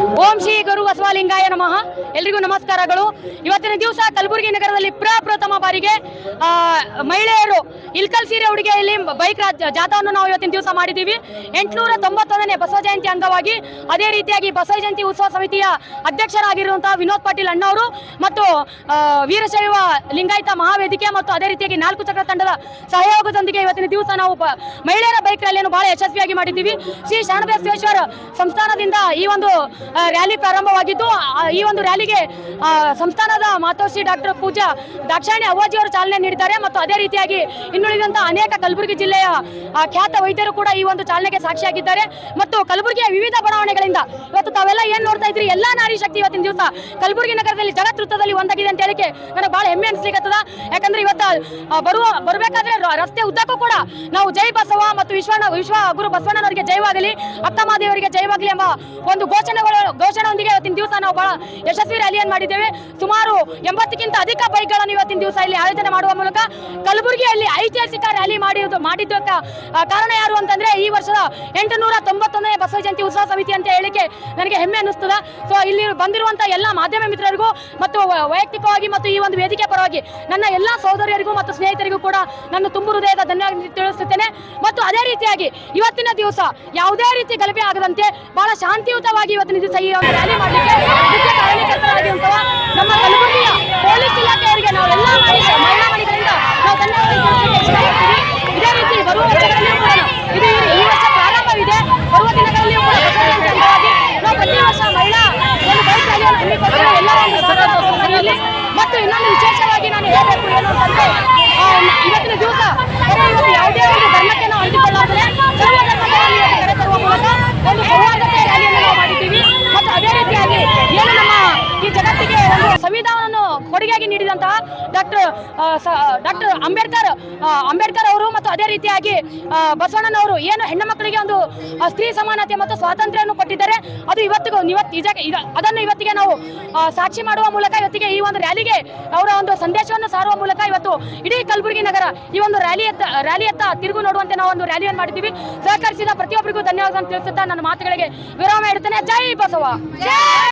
ಓಂ ಶ್ರೀ ಗುರು ಬಸವಲಿಂಗಾಯ ನಮಃ. ಎಲ್ರಿಗೂ ನಮಸ್ಕಾರಗಳು. ಇವತ್ತಿನ ದಿವಸ ಕಲಬುರಗಿ ನಗರದಲ್ಲಿ ಪ್ರಪ್ರಥಮ ಬಾರಿಗೆ ಮಹಿಳೆಯರು ಇಲ್ಕಲ್ ಸೀರೆ ಉಡುಗೆಯಲ್ಲಿ ಬೈಕ್ ಜಾಥಾವನ್ನು ನಾವು ಇವತ್ತಿನ ದಿವಸ ಮಾಡಿದ್ದೀವಿ. ಎಂಟುನೂರ ತೊಂಬತ್ತೊಂದನೇ ಬಸವ ಜಯಂತಿ ಅಂಗವಾಗಿ ಅದೇ ರೀತಿಯಾಗಿ ಬಸವ ಜಯಂತಿ ಉತ್ಸವ ಸಮಿತಿಯ ಅಧ್ಯಕ್ಷರಾಗಿರುವಂತಹ ವಿನೋದ್ ಪಾಟೀಲ್ ಅಣ್ಣವರು ಮತ್ತು ವೀರಶೈವ ಲಿಂಗಾಯತ ಮಹಾವೇದಿಕೆ ಮತ್ತು ಅದೇ ರೀತಿಯಾಗಿ ನಾಲ್ಕು ಚಕ್ರ ತಂಡದ ಸಹಯೋಗದೊಂದಿಗೆ ಇವತ್ತಿನ ದಿವಸ ನಾವು ಮಹಿಳೆಯರ ಬೈಕ್ ರ್ಯಾಲಿಯನ್ನು ಬಹಳ ಯಶಸ್ವಿಯಾಗಿ ಮಾಡಿದ್ದೀವಿ. ಶ್ರೀ ಶರಣಬಸವೇಶ್ವರ ಸಂಸ್ಥಾನದಿಂದ ಈ ಒಂದು ರ್ಯಾಲಿ ಪ್ರಾರಂಭವಾಗಿದ್ದು ಈ ಒಂದು ರ್ಯಾಲಿಗೆ ಸಂಸ್ಥಾನದ ಮಾತೋಶ್ರೀ ಡಾಕ್ಟರ್ ಪೂಜಾ ದಾಕ್ಷಾಯಣಿ ಅವರು ಚಾಲನೆ ನೀಡಿದ್ದಾರೆ ಮತ್ತು ಅದೇ ರೀತಿಯಾಗಿ ಇನ್ನುಳಿದಂತ ಅನೇಕ ಕಲಬುರಗಿ ಜಿಲ್ಲೆಯ ಖ್ಯಾತ ವೈದ್ಯರು ಕೂಡ ಈ ಒಂದು ಚಾಲನೆಗೆ ಸಾಕ್ಷಿಯಾಗಿದ್ದಾರೆ. ಮತ್ತು ಕಲಬುರಗಿಯ ವಿವಿಧ ಬಡಾವಣೆಗಳಿಂದ ಇವತ್ತು ತಾವೆಲ್ಲ ಏನ್ ನೋಡ್ತಾ ಇದ್ರಿ? ಎಲ್ಲಾ ನಾರಿ ಶಕ್ತಿ ಇವತ್ತಿನ ದಿವಸ ಕಲಬುರಗಿ ನಗರದಲ್ಲಿ ಜಗತ್ವದಲ್ಲಿ ಒಂದಾಗಿದೆ ಅಂತ ಹೇಳಿಕೆ ನನಗೆ ಬಹಳ ಹೆಮ್ಮೆ ಅನ್ಸ್ಲಿಕ್ಕತ್ತದ ಯಾಕಂದ್ರೆ ಇವತ್ತು ಬರುವ, ಬರಬೇಕಾದ್ರೆ ರಸ್ತೆ ಉದ್ದಕ್ಕೂ ಕೂಡ ನಾವು ಜೈ ಬಸವ ಮತ್ತು ವಿಶ್ವ ವಿಶ್ವ ಗುರು ಬಸವಣ್ಣನವರಿಗೆ ಜೈವಾಗಲಿ ಅಕ್ಕಮಾದೇವರಿಗೆ ಜೈವಾಗಲಿ ಎಂಬ ಒಂದು ಘೋಷಣೆಗಳು ಘೋಷಣೆಯೊಂದಿಗೆ ಇವತ್ತಿನ ದಿವಸ ನಾವು ಬಹಳ ಯಶಸ್ವಿ ರ್ಯಾಲಿಯನ್ನು ಮಾಡಿದ್ದೇವೆ. ಸುಮಾರು ಎಂಬತ್ತಕ್ಕಿಂತ ಅಧಿಕ ಬೈಕ್ಗಳನ್ನು ಇವತ್ತಿನ ದಿವಸ ಇಲ್ಲಿ ಆಯೋಜನೆ ಮಾಡುವ ಮೂಲಕ ಕಲಬುರಗಿಯಲ್ಲಿ ಐತಿಹಾಸಿಕ ರ್ಯಾಲಿ ಮಾಡಿದ್ದು ಮಾಡಿದ್ದಕ್ಕೆ ಕಾರಣ ಯಾರು ಅಂತಂದ್ರೆ ಈ ವರ್ಷದ ಎಂಟುನೂರ ತೊಂಬತ್ತೊಂದನೇ ಬಸವ ಜಯಂತಿ ಉತ್ಸವ ಸಮಿತಿ ಅಂತ ಹೇಳಿಕೆ ನನಗೆ ಹೆಮ್ಮೆ ಅನ್ನಿಸ್ತದೆ. ಸೊ ಇಲ್ಲಿ ಬಂದಿರುವಂತಹ ಎಲ್ಲ ಮಾಧ್ಯಮ ಮಿತ್ರರಿಗೂ ಮತ್ತು ವೈಯಕ್ತಿಕವಾಗಿ ಮತ್ತು ಈ ಒಂದು ವೇದಿಕೆ ಪರವಾಗಿ ನನ್ನ ಎಲ್ಲ ಸಹೋದರಿಯರಿಗೂ ಮತ್ತು ಸ್ನೇಹಿತರಿಗೂ ಕೂಡ ನನ್ನ ತುಂಬು ಹೃದಯದ ಧನ್ಯವಾದ ತಿಳಿಸುತ್ತೇನೆ. ಮತ್ತು ಅದೇ ರೀತಿಯಾಗಿ ಇವತ್ತಿನ ದಿವಸ ಯಾವುದೇ ರೀತಿ ಗಲಭೆ ಆಗದಂತೆ ಬಹಳ ಶಾಂತಿಯುತವಾಗಿ ಇವತ್ತಿನ ಈ ಒಂದು ರ್ಯಾಲಿ ಮಾಡಲಿಕ್ಕೆ ನಮ್ಮ ಕಲಬುರಗಿಯ ಪೊಲೀಸ್ ಇಲಾಖೆಯವರಿಗೆ ನಾವೆಲ್ಲ ಮಾಡಿ ಮಹಿಳಾ ಮಣಿಗಳಿಂದ ನಾವು ಧನ್ಯವಾದ ಇದೇ ರೀತಿ ಬರುವ ವರ್ಷಗಳಲ್ಲಿಯೂ ಕೂಡ ಇದು ಈ- ವರ್ಷ ಪ್ರಾರಂಭವಿದೆ. ಬರುವ ದಿನಗಳಲ್ಲಿಯೂ ಕೂಡ ಅಂಗವಾಗಿ ನಾವು ಪ್ರತಿ ವರ್ಷ ಮಹಿಳಾ ಒಂದು ಬೈಕ್ ರ್ಯಾಲಿಯನ್ನು ಹಮ್ಮಿಕೊಳ್ತೇವೆ ಎಲ್ಲರ ಒಂದು ಸಹಕಾರದಲ್ಲಿ ಮತ್ತು ಇನ್ನೊಂದು ವಿಶೇಷವಾಗಿ ನಾನು ಹೇಳಬೇಕು ಏನು ಅಂತಂದ್ರೆ ಇವತ್ತಿನ ದಿವಸ ಯಾವುದೇ ಒಂದು ಧರ್ಮಕ್ಕೆ ನಾವು ಅಂಟಿಕೊಳ್ಳಾದರೆ ಸರ್ವ ಧರ್ಮಗಳಲ್ಲಿ ಇವತ್ತು ಕರೆ ತರುವ ಮೂಲಕ ಒಂದು ಸೌಹಾರ್ದತೆ ರ್ಯಾಲಿಯನ್ನು ನಾವು ಮಾಡಿದ್ದೀವಿ ಮತ್ತು ಅದೇ ರೀತಿಯಾಗಿ ಏನು ನಮ್ಮ ಈ ಜಗತ್ತಿಗೆ ಒಂದು ಸಂವಿಧಾನವನ್ನು ಕೊಡುಗೆಯಾಗಿ ನೀಡಿದಂತಹ ಡಾಕ್ಟರ್ ಅಂಬೇಡ್ಕರ್ ಅಂಬೇಡ್ಕರ್ ಅವರು ಮತ್ತು ಅದೇ ರೀತಿಯಾಗಿ ಬಸವಣ್ಣನವರು ಏನು ಹೆಣ್ಣು ಮಕ್ಕಳಿಗೆ ಒಂದು ಸ್ತ್ರೀ ಸಮಾನತೆ ಮತ್ತು ಸ್ವಾತಂತ್ರ್ಯವನ್ನು ಕೊಟ್ಟಿದ್ದಾರೆ, ಅದು ಇವತ್ತಿಗೂ, ಇವತ್ತು ಅದನ್ನು ಇವತ್ತಿಗೆ ನಾವು ಸಾಕ್ಷಿ ಮಾಡುವ ಮೂಲಕ ಇವತ್ತಿಗೆ ಈ ಒಂದು ರ್ಯಾಲಿಗೆ ಅವರ ಒಂದು ಸಂದೇಶವನ್ನು ಸಾರುವ ಮೂಲಕ ಇವತ್ತು ಇಡೀ ಕಲಬುರಗಿ ನಗರ ಈ ಒಂದು ರ್ಯಾಲಿ ರ್ಯಾಲಿಯತ್ತ ರ್ಯಾಲಿಯತ್ತ ತಿರುಗು ನೋಡುವಂತೆ ನಾವು ಒಂದು ರ್ಯಾಲಿಯನ್ನು ಮಾಡಿದ್ದೀವಿ. ಸಹಕರಿಸಿದ ಪ್ರತಿಯೊಬ್ಬರಿಗೂ ಧನ್ಯವಾದ ತಿಳಿಸುತ್ತಾ ನನ್ನ ಮಾತುಗಳಿಗೆ ವಿರಾಮ ಇಡುತ್ತೇನೆ. ಜೈ ಬಸವ.